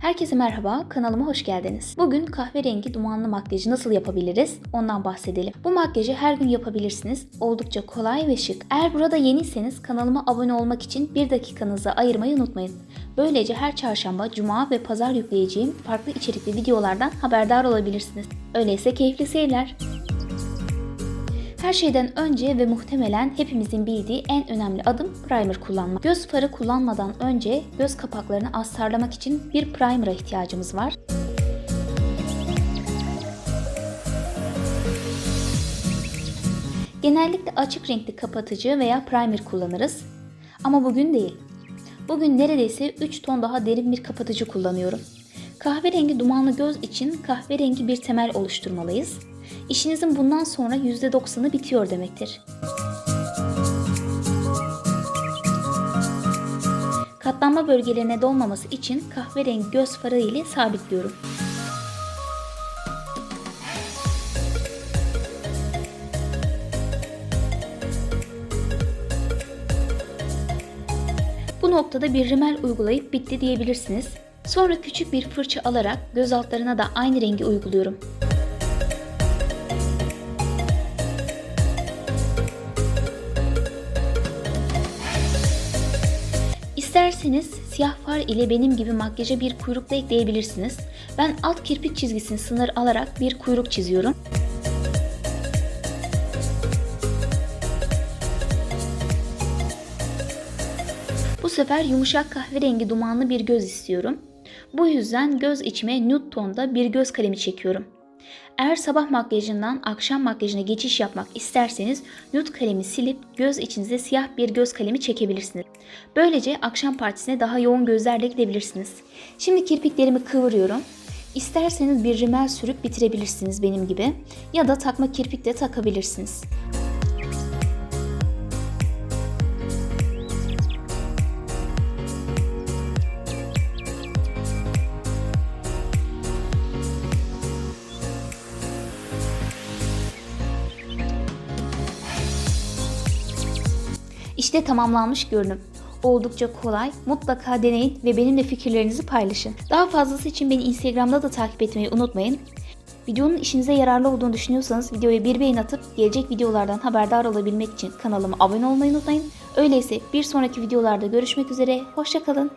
Herkese merhaba, kanalıma hoş geldiniz. Bugün kahverengi dumanlı makyajı nasıl yapabiliriz? Ondan bahsedelim. Bu makyajı her gün yapabilirsiniz. Oldukça kolay ve şık. Eğer burada yeniyseniz kanalıma abone olmak için bir dakikanızı ayırmayı unutmayın. Böylece her çarşamba, cuma ve pazar yükleyeceğim farklı içerikli videolardan haberdar olabilirsiniz. Öyleyse keyifli seyirler. Her şeyden önce ve muhtemelen hepimizin bildiği en önemli adım primer kullanmak. Göz farı kullanmadan önce göz kapaklarını astarlamak için bir primer'a ihtiyacımız var. Genellikle açık renkli kapatıcı veya primer kullanırız. Ama bugün değil. Bugün neredeyse 3 ton daha derin bir kapatıcı kullanıyorum. Kahverengi dumanlı göz için kahverengi bir temel oluşturmalıyız. İşinizin bundan sonra %90'ı bitiyor demektir. Katlanma bölgelerine dolmaması için kahverengi göz farı ile sabitliyorum. Bu noktada bir rimel uygulayıp bitti diyebilirsiniz. Sonra küçük bir fırça alarak göz altlarına da aynı rengi uyguluyorum. İsterseniz siyah far ile benim gibi makyaja bir kuyruk da ekleyebilirsiniz. Ben alt kirpik çizgisini sınır alarak bir kuyruk çiziyorum. Bu sefer yumuşak kahverengi dumanlı bir göz istiyorum. Bu yüzden göz içime nude tonda bir göz kalemi çekiyorum. Eğer sabah makyajından akşam makyajına geçiş yapmak isterseniz nude kalemi silip göz içinize siyah bir göz kalemi çekebilirsiniz. Böylece akşam partisine daha yoğun gözlerle gidebilirsiniz. Şimdi kirpiklerimi kıvırıyorum. İsterseniz bir rimel sürüp bitirebilirsiniz benim gibi ya da takma kirpik de takabilirsiniz. İşte tamamlanmış görünüm. Oldukça kolay, mutlaka deneyin ve benimle fikirlerinizi paylaşın. Daha fazlası için beni Instagram'da da takip etmeyi unutmayın. Videonun işinize yararlı olduğunu düşünüyorsanız videoya bir beğen atıp gelecek videolardan haberdar olabilmek için kanalıma abone olmayı unutmayın. Öyleyse bir sonraki videolarda görüşmek üzere, hoşçakalın.